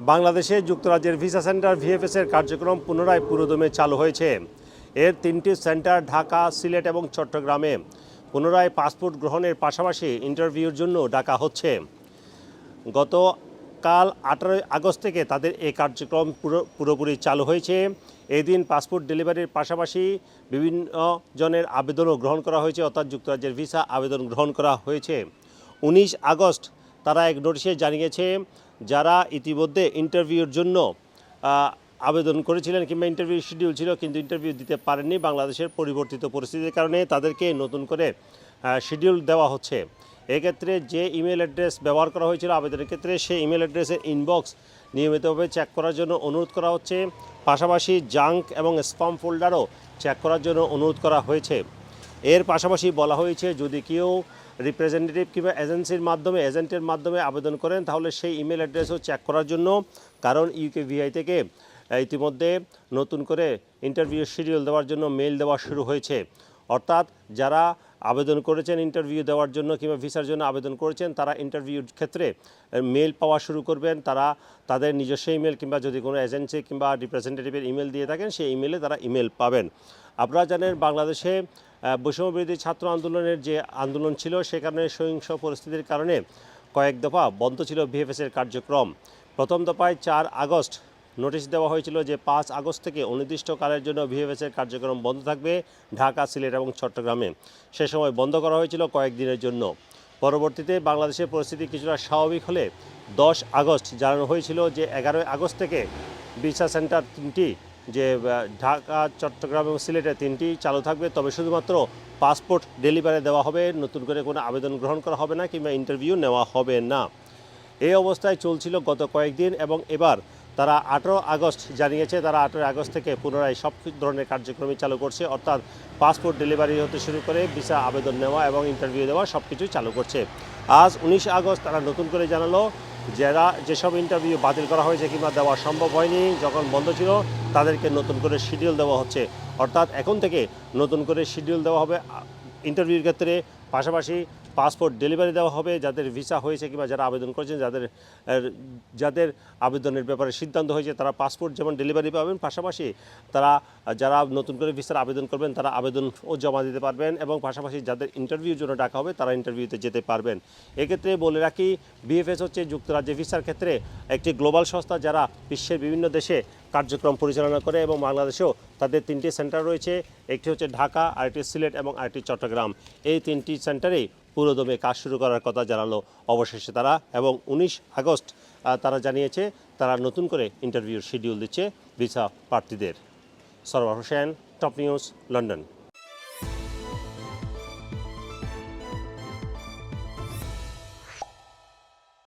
বাংলাদেশে যুক্তরাজ্যের visa centre VFS এর কার্যক্রম পুনরায় পুরোদমে চালু হয়েছে। এর তিনটি সেন্টার ঢাকা, সিলেট এবং চট্টগ্রামে পুনরায় পাসপোর্ট গ্রহণের পাশাপাশি ইন্টারভিউর জন্য ডাকা হচ্ছে। গত কাল আঠারোই আগস্ট থেকে তাদের এই কার্যক্রম পুরো পুরোপুরি চালু হয়েছে। এই দিন পাসপোর্ট ডেলিভারির পাশাপাশি বিভিন্ন জনের আবেদনও গ্রহণ করা হয়েছে, অর্থাৎ যুক্তরাজ্যের ভিসা আবেদন গ্রহণ করা হয়েছে। উনিশ আগস্ট তারা এক নোটিশে জানিয়েছে যারা ইতিমধ্যে ইন্টারভিউর জন্য আবেদন করেছিলেন কিংবা ইন্টারভিউ শিডিউল ছিল কিন্তু ইন্টারভিউ দিতে পারেননি বাংলাদেশের পরিবর্তিত পরিস্থিতির কারণে তাদেরকে নতুন করে শিডিউল দেওয়া হচ্ছে। এক্ষেত্রে যে ইমেল অ্যাড্রেস ব্যবহার করা হয়েছিল আবেদনের ক্ষেত্রে সেই ইমেল অ্যাড্রেসের ইনবক্স নিয়মিতভাবে চেক করার জন্য অনুরোধ করা হচ্ছে। পাশাপাশি জাঙ্ক এবং স্পাম ফোল্ডারও চেক করার জন্য অনুরোধ করা হয়েছে। এর পাশাপাশি বলা হয়েছে, যদি কেউ রিপ্রেজেন্টেটিভ কিংবা এজেন্সির মাধ্যমে এজেন্টের মাধ্যমে আবেদন করেন, তাহলে সেই ইমেল অ্যাড্রেসও চেক করার জন্য, কারণ ইউকে ভিআই থেকে ইতিমধ্যে নতুন করে ইন্টারভিউ শিডিউল দেওয়ার জন্য মেল দেওয়া শুরু হয়েছে। অর্থাৎ যারা আবেদন করেছেন ইন্টারভিউ দেওয়ার জন্য কিংবা ভিসার জন্য আবেদন করেছেন তারা ইন্টারভিউর ক্ষেত্রে মেল পাওয়া শুরু করবেন তারা তাদের নিজস্ব ইমেল কিংবা যদি কোনো এজেন্সি কিংবা রিপ্রেজেন্টেটিভের ইমেল দিয়ে থাকেন সেই ইমেলে তারা ইমেল পাবেন। আপনারা জানেন বাংলাদেশে আহ, বৈষম্য বিরোধী ছাত্র আন্দোলনের যে আন্দোলন ছিল সেখানে সহিংস পরিস্থিতির কারণে কয়েক দফা বন্ধ ছিল ভিএফএসের কার্যক্রম। প্রথম দফায় চার আগস্ট নোটিশ দেওয়া হয়েছিল যে পাঁচ আগস্ট থেকে অনির্দিষ্টকালের জন্য ভিএফএসের কার্যক্রম বন্ধ থাকবে ঢাকা, সিলেট এবং চট্টগ্রামে। সে সময় বন্ধ করা হয়েছিল কয়েকদিনের জন্য। পরবর্তীতে বাংলাদেশের পরিস্থিতি কিছুটা স্বাভাবিক হলে দশ আগস্ট জানানো হয়েছিল যে এগারোই আগস্ট থেকে ভিসা সেন্টার তিনটি, যে ঢাকা, চট্টগ্রাম এবং সিলেটে তিনটি চালু থাকবে। তবে শুধুমাত্র পাসপোর্ট ডেলিভারি দেওয়া হবে, নতুন করে কোনো আবেদন গ্রহণ করা হবে না কিংবা ইন্টারভিউ নেওয়া হবে না। এই অবস্থায় চলছিল গত কয়েকদিন এবং এবার তারা আঠেরো আগস্ট জানিয়েছে, তারা আঠেরো আগস্ট থেকে পুনরায় সব ধরনের কার্যক্রমই চালু করছে। অর্থাৎ পাসপোর্ট ডেলিভারি হতে শুরু করে ভিসা আবেদন নেওয়া এবং ইন্টারভিউ দেওয়া সব কিছুই চালু করছে। আজ উনিশ আগস্ট তারা নতুন করে জানালো যারা যেসব ইন্টারভিউ বাতিল করা হয়েছে কিংবা দেওয়া সম্ভব হয়নি, যখন বন্ধ ছিল, তাদেরকে নতুন করে শিডিউল দেওয়া হচ্ছে। অর্থাৎ এখন থেকে নতুন করে শিডিউল দেওয়া হবে ইন্টারভিউর ক্ষেত্রে। পাশাপাশি পাসপোর্ট ডেলিভারি দেওয়া হবে, যাদের ভিসা হয়েছে কিংবা যারা আবেদন করেছেন, যাদের যাদের আবেদনের ব্যাপারে সিদ্ধান্ত হয়েছে, তারা পাসপোর্ট যেমন ডেলিভারি পাবেন, পাশাপাশি তারা, যারা নতুন করে ভিসার আবেদন করবেন, তারা আবেদনও জমা দিতে পারবেন এবং পাশাপাশি যাদের ইন্টারভিউর জন্য ডাকা হবে, তারা ইন্টারভিউতে যেতে পারবেন। এক্ষেত্রে বলে রাখি বিএফএস হচ্ছে যুক্তরাজ্যে ভিসার ক্ষেত্রে একটি গ্লোবাল সংস্থা যারা বিশ্বের বিভিন্ন দেশে কার্যক্রম পরিচালনা করে এবং বাংলাদেশেও তাদের তিনটি সেন্টার রয়েছে, একটি হচ্ছে ঢাকা, আরেকটি সিলেট এবং আরেকটি চট্টগ্রাম। এই তিনটি সেন্টারেই পুরোদমে কাজ শুরু করার কথা জানালো অবশেষে তারা এবং উনিশ আগস্ট তারা জানিয়েছে তারা নতুন করে ইন্টারভিউর শিডিউল দিচ্ছে ভিসা প্রার্থীদের। Sarwar Hossain, top news, London.